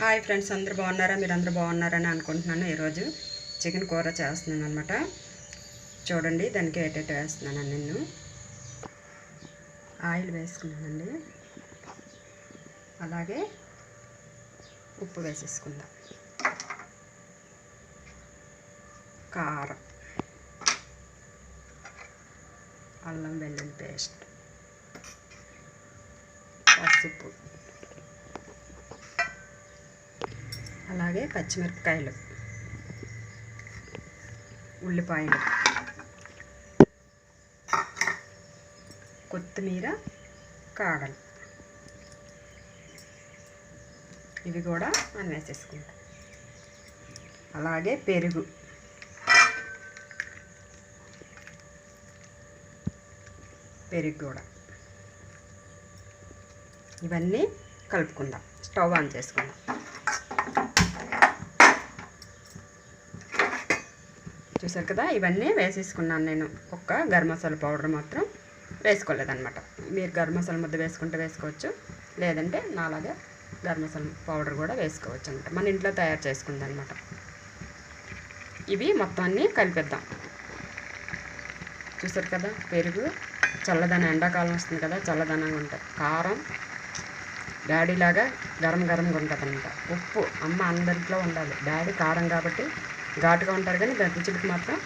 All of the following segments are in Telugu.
హాయ్ ఫ్రెండ్స్ అందరు బాగున్నారా? మీరు అందరు బాగున్నారని అనుకుంటున్నాను ఈరోజు. చికెన్ కూర చేస్తున్నాను అనమాట చూడండి దానికి ఏటేట వేస్తున్నాను నేను ఆయిల్ వేసుకున్నానండి. అలాగే ఉప్పు వేసేసుకుందాం. కారం. అల్లం వెల్లుల్లి పేస్ట్. పసుపు. అలాగే పచ్చిమిరపకాయలు ఉల్లిపాయలు కొత్తిమీర కాడలు ఇవి కూడా మనం వేసేసుకుంటాం. అలాగే పెరుగు. పెరుగు కూడా. ఇవన్నీ కలుపుకుందాం. స్టవ్ ఆన్ చేసుకుందాం. చూసారు కదా ఇవన్నీ వేసేసుకున్నాను నేను. ఒక్క గరం మసాలా పౌడర్ మాత్రం వేసుకోలేదనమాట మీరు గరం మసాలా ముద్ద వేసుకుంటే వేసుకోవచ్చు. లేదంటే నాలాగా గరం మసాలా పౌడర్ కూడా వేసుకోవచ్చు అనమాట మన ఇంట్లో తయారు చేసుకుందనమాట ఇవి మొత్తం అన్నీ కలిపిద్దాం. చూసారు కదా పెరుగు చల్లదనం ఎండాకాలం వస్తుంది కదా చల్లదనంగా ఉంటుంది కారం డాడీలాగా గరం గరంగా ఉంటుంది అనమాట ఉప్పు అమ్మ అందరిలో ఉండాలి. డాడీ కారం కాబట్టి ఘాటుగా ఉంటారు కానీ దాని రుచులకు మాత్రం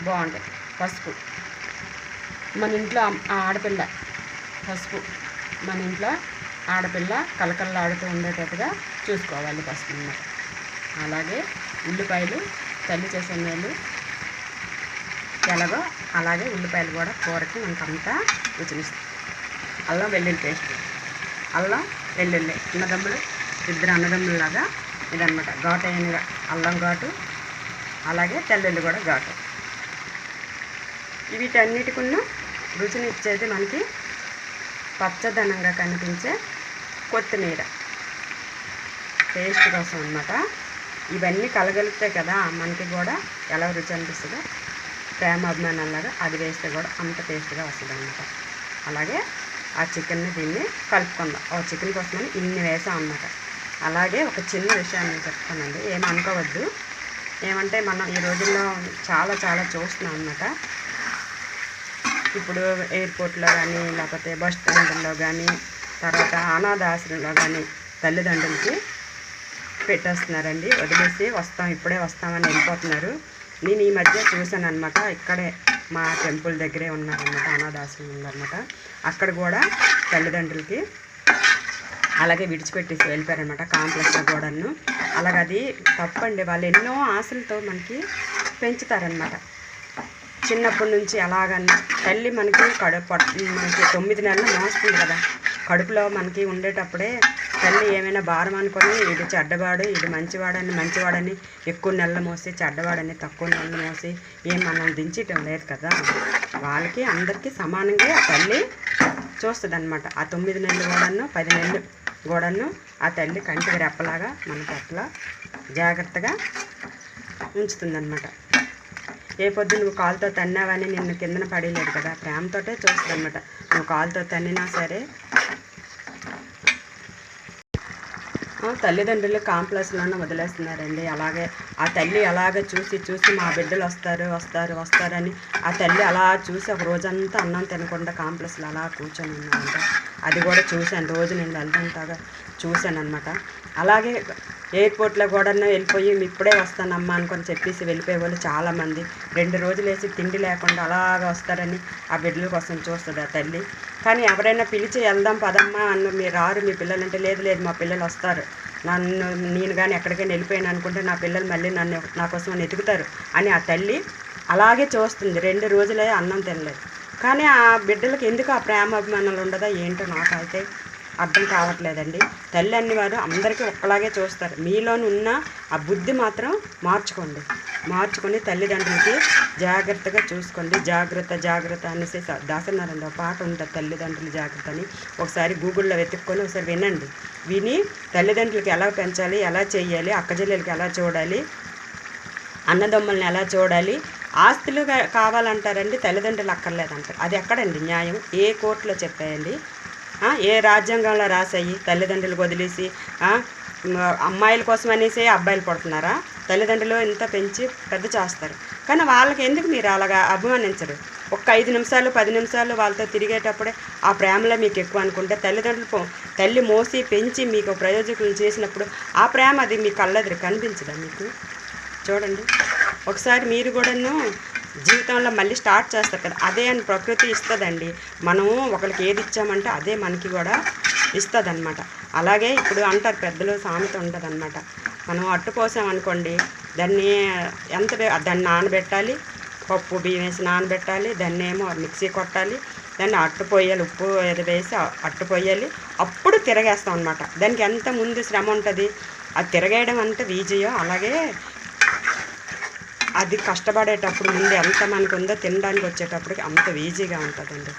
బాగుంటుంది పసుపు. మన ఇంట్లో ఆ ఆడపిల్ల పసుపు. మన ఇంట్లో ఆడపిల్ల కలకల్లాడుతూ ఉండేటట్టుగా చూసుకోవాలి పసుపు అన్నమాట అలాగే ఉల్లిపాయలు తల్లి చేసే మేలు ఎలాగో అలాగే ఉల్లిపాయలు కూడా కూరకి మనకు అంతా రుచినిస్తుంది అల్లం వెల్లుల్లి పేస్ట్. అల్లం వెల్లుల్లి. అన్నదమ్ములు ఇద్దరు అన్నదమ్ములలాగా ఇదనమాట ఘాటు అయిన అల్లం ఘాటు అలాగే తెల్లుల్లి కూడా ఘాటు. వీటన్నిటికున్న రుచిని ఇచ్చేది మనకి పచ్చదనంగా కనిపించే కొత్తిమీర. టేస్ట్ కోసం అన్నమాట. ఇవన్నీ కలగలిపితే కదా మనకి కూడా ఎలా రుచి అనిపిస్తుందో ప్రేమ అభిమానాలాగా అది వేస్తే కూడా అంత టేస్ట్గా వస్తుంది అనమాట అలాగే ఆ చికెన్ని దీన్ని కలుపుకుందాం. ఓ చికెన్ కోసమని ఇన్ని వేసాం అన్నమాట. అలాగే ఒక చిన్న విషయాన్ని చెప్తానండి. ఏం అనుకోవద్దు. ఏమంటే మనం ఈ రోజుల్లో చాలా చాలా చూస్తున్నాం అనమాట ఇప్పుడు ఎయిర్పోర్ట్లో కానీ లేకపోతే బస్ స్టాండ్లో కానీ తర్వాత అనాథాశ్రమంలో కానీ తల్లిదండ్రులకి పెట్టేస్తున్నారండి. వదిలేసి వస్తాం ఇప్పుడే వస్తామని వెళ్ళిపోతున్నారు. నేను ఈ మధ్య చూశాను అనమాట ఇక్కడే మా టెంపుల్ దగ్గరే ఉన్నారనమాట అనాథాశ్రమంలో అనమాట అక్కడ కూడా తల్లిదండ్రులకి అలాగే విడిచిపెట్టేసి వెళ్ళిపోయారనమాట కాంప్లెక్స్లో కూడాను. అలాగే అది తప్పండి వాళ్ళు ఎన్నో ఆశలతో మనకి పెంచుతారనమాట చిన్నప్పటి నుంచి అలాగని తల్లి మనకి కడుపు మనకి తొమ్మిది నెలలు మోస్తుంది కదా. కడుపులో మనకి ఉండేటప్పుడే తల్లి ఏమైనా భారం అనుకొని ఇది చెడ్డవాడు ఇది మంచివాడని మంచివాడని ఎక్కువ నెలలు మోసి చెడ్డవాడని తక్కువ నెలలు మోసి ఏం మనం దించటం లేదు కదా. వాళ్ళకి అందరికీ సమానంగా తల్లి చూస్తుంది అనమాట ఆ తొమ్మిది నెలలు కూడాను పది నెలలు కూడాను ఆ తల్లి కంటికి రెప్పలాగా మనకు అట్లా జాగ్రత్తగా ఉంచుతుందన్నమాట. ఏ పొద్దు నువ్వు కాలుతో తన్నావని నిన్ను కిందన పడేయలేదు కదా ప్రేమతోటే చూస్తుందన్నమాట. నువ్వు కాలుతో తన్నినా సరే. తల్లిదండ్రులు కాంప్లెక్స్లోనే వదిలేస్తున్నారండి. అలాగే ఆ తల్లి అలాగే చూసి చూసి మా బిడ్డలు వస్తారు వస్తారు వస్తారని ఆ తల్లి అలా చూసి ఒక రోజంతా అన్నం తినకుండా కాంప్లెక్స్లో అలా కూర్చొని ఉన్నారంట అది కూడా చూశాను. రోజు నేను వెళ్తుంటాగా చూశాను అనమాట అలాగే ఎయిర్పోర్ట్లో కూడా వెళ్ళిపోయి ఇప్పుడే వస్తానమ్మా అనుకొని చెప్పేసి వెళ్ళిపోయే వాళ్ళు చాలామంది. రెండు రోజులు వేసి తిండి లేకుండా అలాగ వస్తారని ఆ బిడ్డల కోసం చూస్తుంది ఆ తల్లి. కానీ ఎవరైనా పిలిచి వెళ్దాం పదమ్మా అన్న మీరు రారు మీ పిల్లలు అంటే లేదు లేదు మా పిల్లలు వస్తారు. నన్ను నేను కానీ ఎక్కడికైనా వెళ్ళిపోయాను అనుకుంటే నా పిల్లలు మళ్ళీ నన్ను నా కోసం వెతుకుతారు అని ఆ తల్లి అలాగే చూస్తుంది. రెండు రోజులే అన్నం తినలేదు. కానీ ఆ బిడ్డలకు ఎందుకు ఆ ప్రేమ అభిమానాలు ఉండదా ఏంటో నాకైతే అర్థం కావట్లేదండి. తల్లి అన్నవారు అందరికీ ఒక్కలాగే చూస్తారు. మీలోని ఉన్న ఆ బుద్ధి మాత్రం మార్చుకోండి. మార్చుకొని తల్లిదండ్రులకి జాగ్రత్తగా చూసుకోండి. జాగ్రత్త జాగ్రత్త అనేసి స- ఒక పాట ఉంటుంది. తల్లిదండ్రులు జాగ్రత్త అని ఒకసారి గూగుల్లో వెతుక్కొని ఒకసారి వినండి. విని తల్లిదండ్రులకి ఎలా పెంచాలి ఎలా చేయాలి అక్కజల్లెలకి ఎలా చూడాలి అన్నదమ్ముల్ని ఎలా చూడాలి ఆస్తులు కావాలంటారండి తల్లిదండ్రులు అక్కర్లేదంటారు. అది ఎక్కడండి న్యాయం? ఏ కోర్టులో చెప్పాయండి? ఏ రాజ్యాంగంలో రాసాయి తల్లిదండ్రులు వదిలేసి అమ్మాయిల కోసం అనేసి అబ్బాయిలు పడుతున్నారా? తల్లిదండ్రులు ఇంత పెంచి పెద్ద చేస్తారు. కానీ వాళ్ళకి ఎందుకు మీరు అలాగా అభిమానించరు? ఒక్క ఐదు నిమిషాలు పది నిమిషాలు వాళ్ళతో తిరిగేటప్పుడే ఆ ప్రేమలో మీకు ఎక్కువ అనుకుంటే తల్లిదండ్రులు తల్లి మోసి పెంచి మీకు ప్రయోజకులు చేసినప్పుడు ఆ ప్రేమ అది మీ కళ్ళెదురు కనిపించదా మీకు? చూడండి. ఒకసారి మీరు కూడాను జీవితంలో మళ్ళీ స్టార్ట్ చేస్తారు కదా అదే అని ప్రకృతి ఇస్తుందండి. మనము ఒకరికి ఏది ఇచ్చామంటే అదే మనకి కూడా ఇస్తుంది అలాగే ఇప్పుడు అంటారు పెద్దలు సామెత ఉంటుంది మనం అట్టు పోసామనుకోండి దాన్ని ఎంత దాన్ని నానబెట్టాలి పప్పు బియ్యం వేసి నానబెట్టాలి దాన్ని ఏమో మిక్సీ కొట్టాలి దాన్ని అట్టుపోయాలి ఉప్పు ఏదో వేసి అట్టుపోయాలి అట్టు అప్పుడు తిరగేస్తాం అనమాట దానికి ఎంత ముందు శ్రమ ఉంటుంది? అది తిరగేయడం అంటే ఈజీయో అలాగే అది కష్టపడేటప్పుడు ముందు ఎంత మనకు ఉందో తినడానికి వచ్చేటప్పటికి అంత ఈజీగా ఉంటుందండి.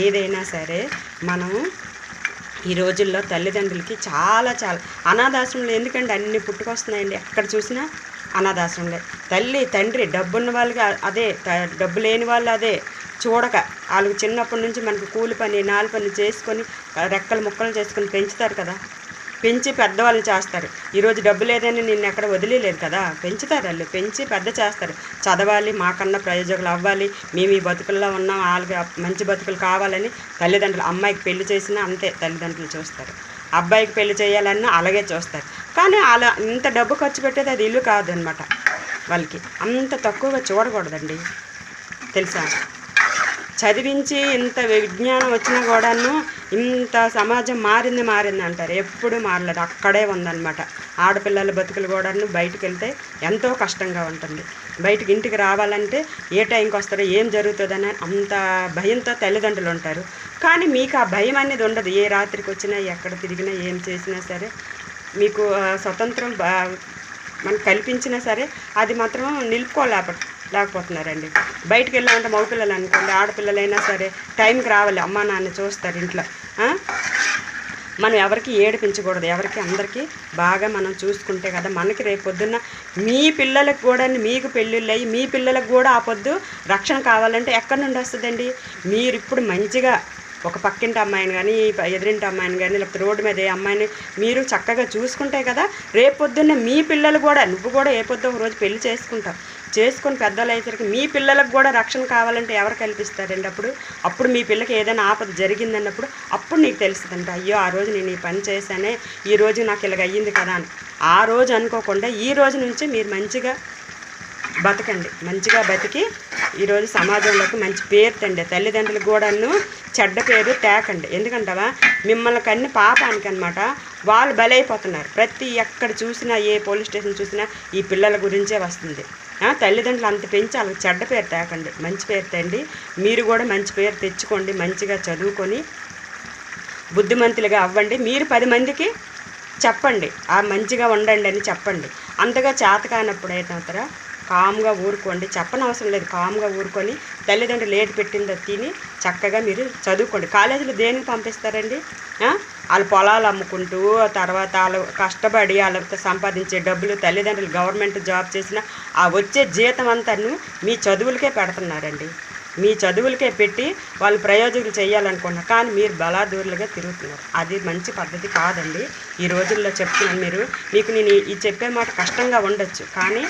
ఏదైనా సరే మనం ఈ రోజుల్లో తల్లిదండ్రులకి చాలా చాలా అనాథాశ్రమంలో ఎందుకండి అన్ని పుట్టుకొస్తున్నాయండి? ఎక్కడ చూసినా అనాథాశ్రమంలే. తల్లి తండ్రి డబ్బున్న వాళ్ళకి అదే డబ్బు లేని వాళ్ళు అదే. చూడక వాళ్ళకి చిన్నప్పటి నుంచి మనకు కూలి పని నాలుగు పని చేసుకొని రెక్కలు ముక్కలు చేసుకొని పెంచుతారు కదా. పెంచి పెద్దవాళ్ళు చేస్తారు. ఈరోజు డబ్బు లేదని నిన్ను ఎక్కడ వదిలేలేరు కదా? పెంచుతారు వాళ్ళు పెంచి పెద్ద చేస్తారు. చదవాలి మాకన్నా ప్రయోజకులు అవ్వాలి. మేము ఈ బతుకుల్లో ఉన్నాం వాళ్ళకి మంచి బతుకులు కావాలని తల్లిదండ్రులు అమ్మాయికి పెళ్ళి చేసినా అంతే తల్లిదండ్రులు చూస్తారు. అబ్బాయికి పెళ్ళి చేయాలన్నా అలాగే చూస్తారు. కానీ అలా ఇంత డబ్బు ఖర్చు పెట్టేది అది ఇల్లు కాదనమాట వాళ్ళకి. అంత తక్కువగా చూడకూడదండి. తెలుసా? చదివించి ఇంత విజ్ఞానం వచ్చినా కూడాను ఇంత సమాజం మారింది మారింది అంటారు. ఎప్పుడు మారలేదు. అక్కడే ఉందన్నమాట. ఆడపిల్లల బతుకులు కూడాను బయటకు వెళ్తే ఎంతో కష్టంగా ఉంటుంది. బయటకి ఇంటికి రావాలంటే ఏ టైంకి వస్తారో ఏం జరుగుతుందని అంత భయంతో తల్లిదండ్రులు ఉంటారు. కానీ మీకు ఆ భయం అనేది ఉండదు. ఏ రాత్రికి వచ్చినా ఎక్కడ తిరిగినా ఏం చేసినా సరే మీకు స్వతంత్రం బా- మనకు కల్పించినా సరే అది మాత్రం నిలుపుకోలేక లేకపోతున్నారండి. బయటికి వెళ్ళామంటే మగపిల్లలు అనుకోండి ఆడపిల్లలైనా సరే టైంకి రావాలి. అమ్మా నాన్న చూస్తారు ఇంట్లో. మనం ఎవరికి ఏడిపించకూడదు. ఎవరికి అందరికీ బాగా మనం చూసుకుంటే కదా మనకి రేపు పొద్దున్న మీ పిల్లలకు కూడా మీకు పెళ్ళిళ్ళు అయ్యి మీ పిల్లలకు కూడా ఆ పొద్దు రక్షణ కావాలంటే ఎక్కడి నుండి వస్తుందండి? మీరు ఇప్పుడు మంచిగా ఒక పక్కింటి అమ్మాయిని కానీ ఎదురింటి అమ్మాయిని కానీ లేకపోతే రోడ్డు మీద ఏ అమ్మాయిని మీరు చక్కగా చూసుకుంటే కదా రేపొద్దున్నే మీ పిల్లలు కూడా నువ్వు కూడా ఏ పొద్దు ఒక రోజు పెళ్ళి చేసుకుంటావు. చేసుకొని పెద్దలు అయ్యేసరికి మీ పిల్లలకు కూడా రక్షణ కావాలంటే ఎవరు కల్పిస్తారండి అప్పుడు? అప్పుడు మీ పిల్లకి ఏదైనా ఆపద జరిగిందన్నప్పుడు అప్పుడు నీకు తెలుస్తుందంట అయ్యో ఆ రోజు నేను ఈ పని చేశానే ఈ రోజు నాకు ఇలాగ అయ్యింది కదా అని. ఆ రోజు అనుకోకుండా ఈ రోజు నుంచి మీరు మంచిగా బతకండి. మంచిగా బతికి ఈరోజు సమాజంలోకి మంచి పేరు తండి. తల్లిదండ్రులు కూడాను చెడ్డ పేరు తేకండి. ఎందుకంటావా? మిమ్మల్ని కన్ని పాపానికి అనమాట వాళ్ళు బలైపోతున్నారు. ప్రతి ఎక్కడ చూసినా ఏ పోలీస్ స్టేషన్ చూసినా ఈ పిల్లల గురించే వస్తుంది. తల్లిదండ్రులు అంత పెంచి వాళ్ళకి చెడ్డ పేరు తేకండి. మంచి పేరు తండి. మీరు కూడా మంచి పేరు తెచ్చుకోండి. మంచిగా చదువుకొని బుద్ధిమంతులుగా అవ్వండి. మీరు పది మందికి చెప్పండి. ఆ మంచిగా ఉండండి అని చెప్పండి. అంతగా చేత కానప్పుడు ఏమవుతారా కామ్గా ఊరుకోండి. చెప్పనవసరం లేదు. కామ్గా ఊరుకొని తల్లిదండ్రులు ఏది పెట్టిందో తిని చక్కగా మీరు చదువుకోండి. కాలేజీలో దేనికి పంపిస్తారండి? వాళ్ళు వాళ్ళ పొలాలు అమ్ముకుంటూ తర్వాత వాళ్ళు కష్టపడి వాళ్ళతో సంపాదించే డబ్బులు తల్లిదండ్రులు గవర్నమెంట్ జాబ్ చేసిన ఆ వచ్చే జీతం అంతా మీ చదువులకే పెడుతున్నారండి. మీ చదువులకే పెట్టి వాళ్ళు ప్రయోజకులు చేయాలనుకున్నారు. కానీ మీరు బలాదూరులుగా తిరుగుతున్నారు. అది మంచి పద్ధతి కాదండి. ఈ రోజుల్లో చెప్తున్నాను మీరు. మీకు నేను ఈ- ఈ చెప్పే మాట కష్టంగా ఉండొచ్చు. కానీ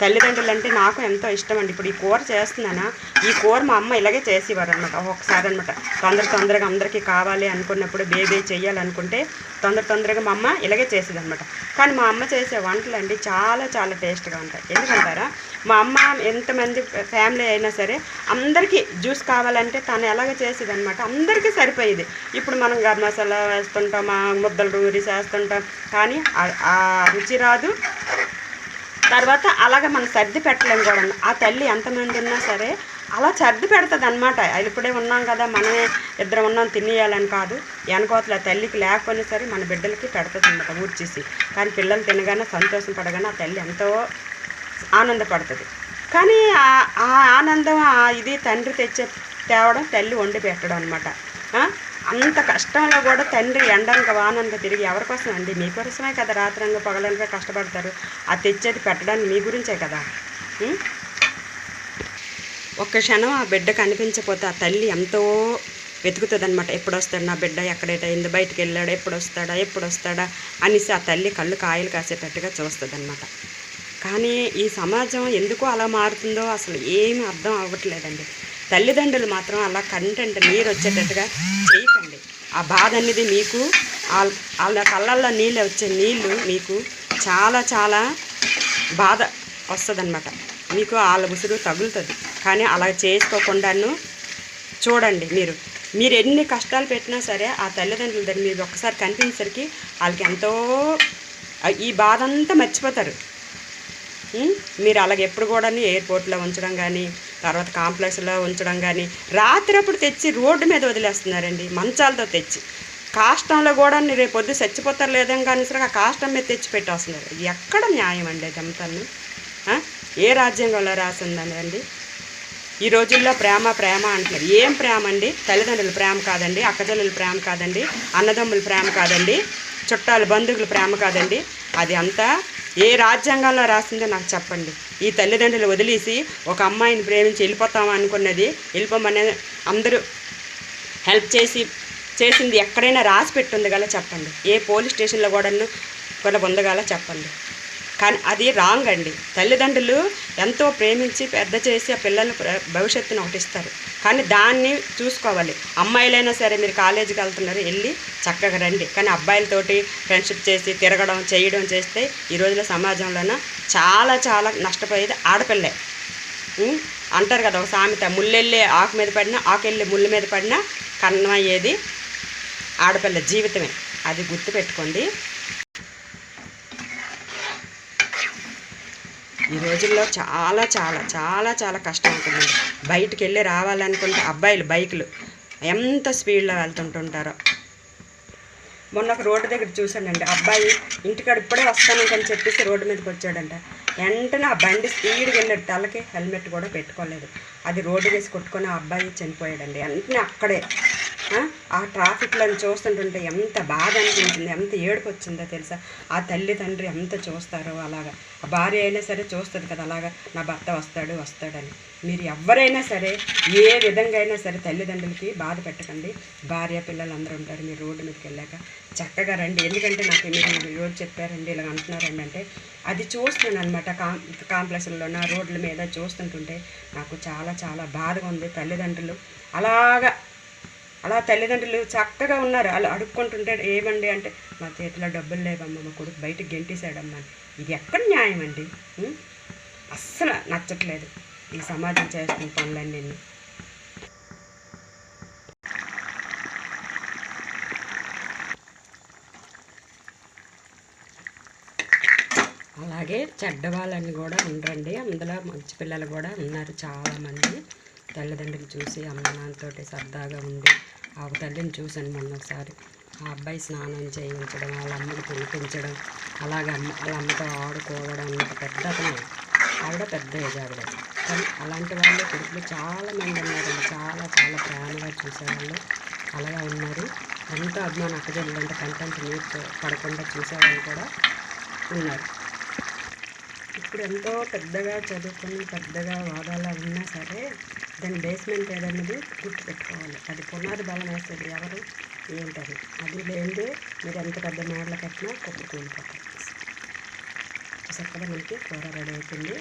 తల్లిదండ్రులు అంటే నాకు ఎంతో ఇష్టం అండి. ఇప్పుడు ఈ కూర చేస్తున్నానా ఈ కూర మా అమ్మ ఇలాగే చేసేవారు అనమాట ఒకసారి అనమాట తొందర తొందరగా అందరికీ కావాలి అనుకున్నప్పుడు బేబీ చేయాలనుకుంటే తొందర తొందరగా మా అమ్మ ఇలాగే చేసేది అనమాట కానీ మా అమ్మ చేసే వంటలు అండి చాలా చాలా టేస్ట్గా ఉంటాయి. ఎందుకంటారా? మా అమ్మ ఎంతమంది ఫ్యామిలీ అయినా సరే అందరికీ జ్యూస్ కావాలంటే తను ఎలాగ చేసేది అనమాట అందరికీ సరిపోయేది. ఇప్పుడు మనం గరం మసాలా వేస్తుంటాం ముద్దలు రూరి చేస్తుంటాం. కానీ ఆ రుచి రాదు. తర్వాత అలాగే మనం సర్ది పెట్టలేము కూడా. ఆ తల్లి ఎంతమంది ఉన్నా సరే అలా సర్ది పెడుతుంది అనమాట ఇప్పుడే ఉన్నాం కదా మనమే ఇద్దరం ఉన్నాం తినేయాలని కాదు. వెనకోతల ఆ తల్లికి లేకపోయినా సరే మన బిడ్డలకి పెడుతుంది అనమాట ఊడ్చేసి. కానీ పిల్లలు తినగానే సంతోషం పడగానే ఆ తల్లి ఎంతో ఆనందపడుతుంది. కానీ ఆ- ఆనందం ఇది తండ్రి తెచ్చే తేవడం తల్లి వండి పెట్టడం అనమాట అంత కష్టంలో కూడా తండ్రి ఎండనక వానంత తిరిగి ఎవరి కోసం అండి? మీకోసమే కదా రాత్రంగా పగలనక కష్టపడతారు. ఆ తెచ్చేది పెట్టడానికి మీ గురించే కదా? ఒక్క క్షణం ఆ బిడ్డ కనిపించకపోతే ఆ తల్లి ఎంతో వెతుకుతుందనమాట ఎప్పుడు వస్తాడు నా బిడ్డ? ఎక్కడైతే బయటకు వెళ్ళాడు? ఎప్పుడు వస్తాడా ఎప్పుడు వస్తాడా అనేసి ఆ తల్లి కళ్ళు కాయలు కాసేటట్టుగా చూస్తుందన్నమాట. కానీ ఈ సమాజం ఎందుకు అలా మారుతుందో అసలు ఏమీ అర్థం అవ్వట్లేదండి. తల్లిదండ్రులు మాత్రం అలా కంటెంట్ నీరు వచ్చేటట్టుగా చేయకండి. ఆ బాధ అనేది మీకు వాళ్ళ వాళ్ళ కళ్ళల్లో నీళ్ళు వచ్చే నీళ్ళు మీకు చాలా చాలా బాధ వస్తుందన్నమాట. మీకు వాళ్ళ ఉసురు తగులుతుంది. కానీ అలా చేసుకోకుండాను చూడండి మీరు. మీరు ఎన్ని కష్టాలు పెట్టినా సరే ఆ తల్లిదండ్రుల దగ్గర మీరు ఒక్కసారి కనిపించేసరికి వాళ్ళకి ఎంతో ఈ బాధ అంతా మర్చిపోతారు. మీరు అలాగే ఎప్పుడు కూడా ఎయిర్పోర్ట్లో ఉంచడం కానీ తర్వాత కాంప్లెక్స్లో ఉంచడం కానీ రాత్రి అప్పుడు తెచ్చి రోడ్డు మీద వదిలేస్తున్నారండి మంచాలతో తెచ్చి. కాష్టంలో కూడా రేపు పొద్దు చచ్చిపోతారు లేదని కానీ సరే ఆ కాష్టం మీద తెచ్చి పెట్టేస్తున్నారు. ఎక్కడ న్యాయం అండి అదంతాను ఏ రాజ్యాంగంలో రాసిందండి అండి ఈ రోజుల్లో ప్రేమ ప్రేమ అంటున్నారు. ఏం ప్రేమ అండి? తల్లిదండ్రుల ప్రేమ కాదండి అక్కజల్లుల ప్రేమ కాదండి అన్నదమ్ముల ప్రేమ కాదండి చుట్టాలు బంధువుల ప్రేమ కాదండి. అది అంతా ఏ రాజ్యాంగంలో రాసిందో నాకు చెప్పండి. ఈ తల్లిదండ్రులు వదిలేసి ఒక అమ్మాయిని ప్రేమించి వెళ్ళిపోతాం అనుకున్నది వెళ్ళిపోమనే అందరూ హెల్ప్ చేసి చేసింది ఎక్కడైనా రాసి పెట్టుంది గల చెప్పండి. ఏ పోలీస్ స్టేషన్లో కూడా కూడా పొందగల చెప్పండి. కానీ అది రాంగ్ అండి. తల్లిదండ్రులు ఎంతో ప్రేమించి పెద్ద చేసి ఆ పిల్లల ప్ర- భవిష్యత్తును ఒకటిస్తారు కానీ దాన్ని చూసుకోవాలి. అమ్మాయిలైనా సరే మీరు కాలేజీకి వెళ్తున్నారు వెళ్ళి చక్కగా రండి. కానీ అబ్బాయిలతోటి ఫ్రెండ్షిప్ చేసి తిరగడం చేయడం చేస్తే ఈ రోజుల సమాజంలోన చాలా చాలా నష్టపోయేది ఆడపిల్లే. అంటారు కదా ఒక సామెత ముల్లెళ్ళే ఆకు మీద పడినా ఆకెళ్ళి ముళ్ళు మీద పడినా కన్నమయ్యేది ఆడపిల్ల జీవితమే. అది గుర్తుపెట్టుకోండి. ఈ రోజుల్లో చాలా చాలా చాలా చాలా కష్టం అవుతుందండి బయటికి వెళ్ళి రావాలనుకుంటే అబ్బాయిలు బైకులు ఎంత స్పీడ్లో వెళ్తుంటుంటారో. మొన్న ఒక రోడ్డు దగ్గర చూశానండి. అబ్బాయి ఇంటికాడ ఇప్పుడే వస్తాను అని చెప్పేసి రోడ్డు మీదకి వచ్చాడంట. వెంటనే ఆ బండి స్పీడ్గా వెళ్ళాడు. తలకి హెల్మెట్ కూడా పెట్టుకోలేదు. అది రోడ్డు వేసి కొట్టుకొని ఆ అబ్బాయి చనిపోయాడండి. వెంటనే అక్కడే ఆ, ట్రాఫిక్లను చూస్తుంటుంటే ఎంత బాధ అనిపించింది ఎంత ఏడుపు వచ్చిందో తెలుసా? ఆ తల్లి తండ్రి ఎంత చూస్తారో అలాగా. ఆ భార్య అయినా సరే చూస్తుంది కదా అలాగా నా భర్త వస్తాడు వస్తాడని. మీరు ఎవరైనా సరే ఏ విధంగా అయినా సరే తల్లిదండ్రులకి బాధ పెట్టకండి. భార్య పిల్లలు అందరూ ఉంటారు మీరు రోడ్డు మీదకి వెళ్ళాక చక్కగా రండి. ఎందుకంటే నాకు మీరు ఈరోజు చెప్పారండి ఇలా అంటున్నారండి అంటే అది చూస్తున్నాను అనమాట కాం నా రోడ్ల మీద చూస్తుంటుంటే నాకు చాలా చాలా బాధగా ఉంది. తల్లిదండ్రులు అలాగా అలా తల్లిదండ్రులు చక్కగా ఉన్నారు. అలా అడుక్కుంటుంటే ఏమండి అంటే మా చేతిలో డబ్బులు లేవమ్మా మా కొడుకు బయటకు గెంటేశాడమ్మా. అని. ఇది ఎక్కడ న్యాయం అండి? అస్సలు నచ్చట్లేదు ఈ సమాజం చేస్తున్న పనులన్నీ. అలాగే చెడ్డవాళ్ళని కూడా ఉండరండి. అందులో మంచి పిల్లలు కూడా ఉన్నారు చాలామంది. తల్లిదండ్రులు చూసి అమ్మ నాన్నతోటి సరదాగా ఉండి ఆ తల్లిని చూశాను మొన్న ఒకసారి. ఆ అబ్బాయి స్నానం చేయించడం వాళ్ళ అమ్మకి తినిపించడం అలాగే అమ్మ వాళ్ళ అమ్మతో ఆడుకోవడం అంత పెద్ద అతను. ఆవిడ పెద్ద ఏజ్ ఆవిడ. కానీ అలాంటి వాళ్ళు కొడుకులు చాలా మంది ఉన్నారండి. చాలా చాలా ప్రేమగా చూసేవాళ్ళు. అలాగే ఉన్నారు. ఎంతో అభిమానం అక్కజల్లంటే కంటెంట్ నీరు పడకుండా చూసేవాళ్ళు కూడా ఉన్నారు. ఇప్పుడు ఎంతో పెద్దగా చదువుకుని పెద్దగా వాదాలా ఉన్నా సరే దాని బేస్మెంట్ ఏదన్నది గుర్తుపెట్టుకోవాలి. అది పునాది బలం వేసేది ఎవరు? ఏంటది? అది లేనిదే మీరు ఎంత పెద్ద మేడలు కట్టినా కుప్ప కూలిపోతుంది చక్కగా మనకి కూర రెడీ అవుతుంది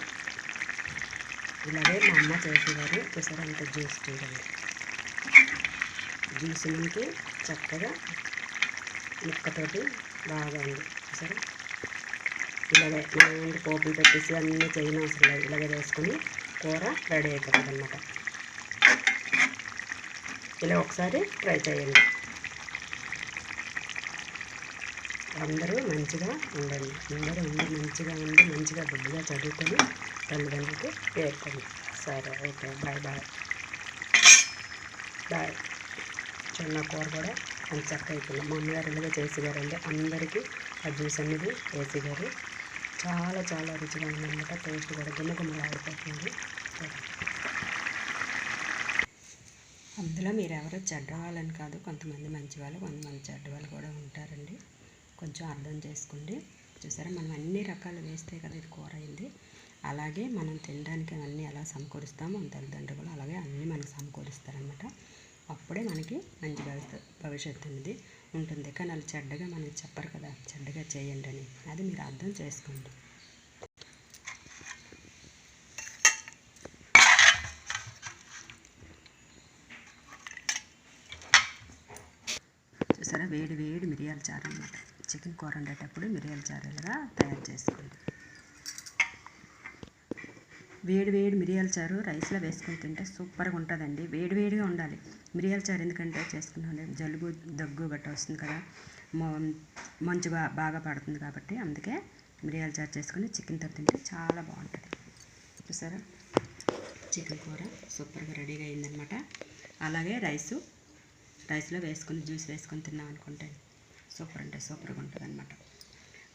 ఇలాగే మా అమ్మ చేసేవారు. చూసారా అంత జ్యూస్ చూడండి జ్యూస్ మనకి చక్కగా ముక్కతోటి బాగా ఉంది. చూసారా? ఇలాగే మనం పోపులు పెట్టేసి అన్నీ చేయని అవసరం లేదు. ఇలాగే వేసుకొని కూర రెడీ అయిపోతుంది అన్నమాట ఇలా ఒకసారి ట్రై చేయండి. అందరూ మంచిగా ఉండండి. అందరూ ఉండి మంచిగా ఉండి మంచిగా బుద్ధిగా చదువుకొని తల్లిదండ్రులకు పేర్కొని సరే ఓకే. Bye bye. బాయ్. చిన్న కూర కూడా అంత చక్క అయిపోయింది. మా అమ్మగారు ఇలాగే చేసేవారండి అందరికీ ఆ జ్యూస్ అనేది వేసేవారు చాలా చాలా రుచిగా ఉందన్నమాట. టేస్ట్ కూడా గుమ్మగుమ్మలాడిపోతుంది అందులో మీరు ఎవరో చెడ్డవాళ్ళని కాదు కొంతమంది మంచి వాళ్ళు కొంతమంది చెడ్డ వాళ్ళు కూడా ఉంటారండి. కొంచెం అర్థం చేసుకోండి. చూసారా మనం అన్ని రకాలు వేస్తే కదా ఇది కూర అయింది. అలాగే మనం తినడానికి అన్నీ ఎలా సమకూరుస్తామో మన తల్లిదండ్రులు అలాగే అన్నీ మనకు సమకూరుస్తారనమాట అప్పుడే మనకి మంచి భవిష్యత్ భవిష్యత్తు అనేది ఉంటుంది. కానీ వాళ్ళు చెడ్డగా మనకి చెప్పరు కదా చెడ్డగా చేయండి అని. అది మీరు అర్థం చేసుకోండి చూసారా వేడి వేడి మిరియాల చారు అనమాట చికెన్ కూర వండేటప్పుడు మిరియాల చారులుగా తయారు చేసుకోండి వేడి వేడి మిరియాల చారు రైస్లో వేసుకొని తింటే సూపర్గా ఉంటుందండి. వేడి వేడిగా ఉండాలి. మిరియాల చారు ఎందుకంటే చేసుకున్నాం జలుబు దగ్గు గట్ట వస్తుంది కదా. మంచు బాగా పడుతుంది కాబట్టి అందుకే మిరియాల చారు చేసుకొని చికెన్తో తింటే చాలా బాగుంటుంది. చూసారా? చికెన్ కూర సూపర్గా రెడీగా అయిందనమాట అలాగే రైసు రైస్లో వేసుకుని జ్యూస్ వేసుకొని తిన్నాం అనుకుంటే సూపర్ అంటే సూపర్గా ఉంటుంది అనమాట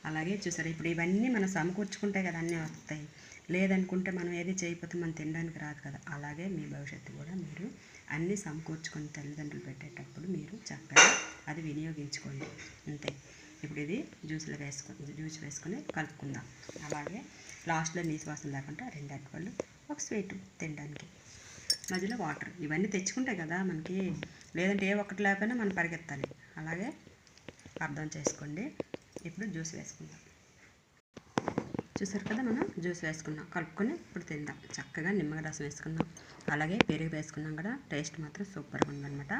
అలాగే చూసారా ఇప్పుడు ఇవన్నీ మనం సమకూర్చుకుంటే కదా అన్నీ వస్తాయి. లేదనుకుంటే మనం ఏది చేయకపోతే మనం తినడానికి రాదు కదా. అలాగే మీ భవిష్యత్తు కూడా మీరు అన్నీ సమకూర్చుకొని తల్లిదండ్రులు పెట్టేటప్పుడు మీరు చక్కగా అది వినియోగించుకోండి. అంతే. ఇప్పుడు ఇది జ్యూస్లో వేసుకొని జ్యూస్ వేసుకొని కలుపుకుందాం. అలాగే లాస్ట్లో నీసు వాసన లేకుండా రెండు అరటిపళ్ళు ఒక స్వీట్ తినడానికి. మధ్యలో వాటర్. ఇవన్నీ తెచ్చుకుంటాయి కదా మనకి లేదంటే ఏ ఒక్కటి లేకపోయినా మనం పరిగెత్తాలి. అలాగే అర్థం చేసుకోండి. ఇప్పుడు జ్యూస్ వేసుకుందాం. చూసారు కదా మనం? జ్యూస్ వేసుకున్నాం. కలుపుకొని ఇప్పుడు తిందాం. చక్కగా నిమ్మకాయ రసం వేసుకుందాం. అలాగే పెరుగు వేసుకున్నాం కదా? టేస్ట్ మాత్రం సూపర్గా ఉందన్నమాట.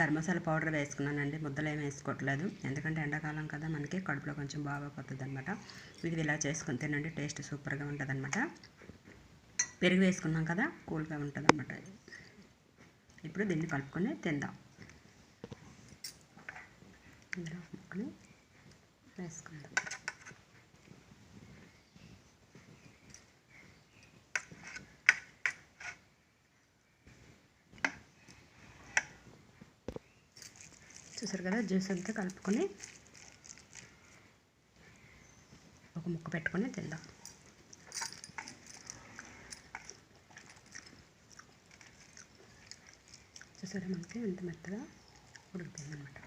గరం మసాలా పౌడర్ వేసుకున్నానండి. ముద్దలు ఏమి వేసుకోవట్లేదు. ఎందుకంటే ఎండాకాలం కదా మనకి కడుపులో కొంచెం బాగోపోతుంది అనమాట ఇది ఇలా చేసుకుని తినండి. టేస్ట్ సూపర్గా ఉంటుంది అనమాట పెరుగు వేసుకున్నాం కదా కూల్గా ఉంటుంది అన్నమాట ఇప్పుడు దీన్ని కలుపుకొని తిందాం. ఇందులో ముక్కని వేసుకుందాం. చూసారు కదా జ్యూస్ అంతా కలుపుకొని ఒక ముక్క పెట్టుకొని తిందాం. చూసారా మనకి ఎంత మెత్తగా ఉడికిపోయిందనమాట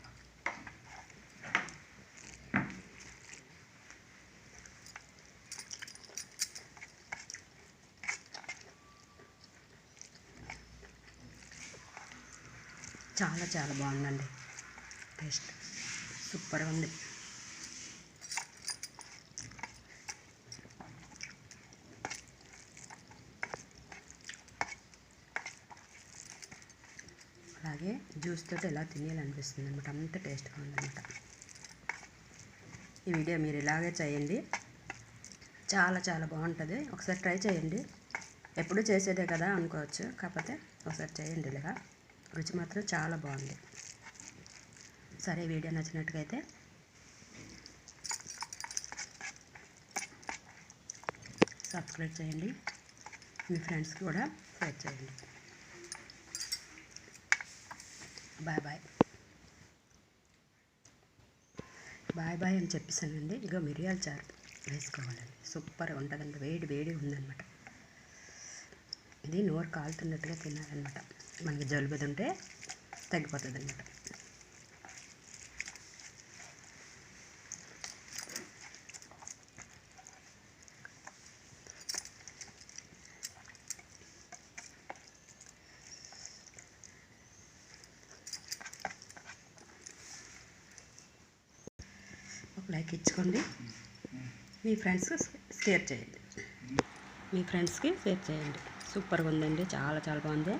చాలా చాలా బాగుందండి. టేస్ట్ సూపర్గా ఉంది. అలాగే ఎలా తినేయాలనిపిస్తుంది అనమాట అంత టేస్ట్గా ఉందన్నమాట. ఈ వీడియో మీరు ఇలాగే చేయండి. చాలా చాలా బాగుంటుంది. ఒకసారి ట్రై చేయండి. ఎప్పుడు చేసేదే కదా అనుకోవచ్చు. కాకపోతే ఒకసారి చేయండి ఇలాగా. రుచి మాత్రం చాలా బాగుంది. సరే వీడియో నచ్చినట్టుగైతే సబ్స్క్రైబ్ చేయండి. మీ ఫ్రెండ్స్కి కూడా షేర్ చేయండి. Bye bye. బాయ్ బాయ్ అని చెప్పేసానండి. ఇక మిరియాల చారు వేసుకోవాలండి సూపర్గా ఉంటుందండి వేడి వేడి ఉందన్నమాట. ఇది నోరు కాలుతున్నట్టుగా తినాలన్నమాట. మనకి జలుబుది ఉంటే తగ్గిపోతుంది అన్నమాట ఎక్కించుకోండి మీ ఫ్రెండ్స్కి షేర్ చేయండి. మీ ఫ్రెండ్స్కి షేర్ చేయండి. సూపర్గా ఉందండి. చాలా చాలా బాగుంది.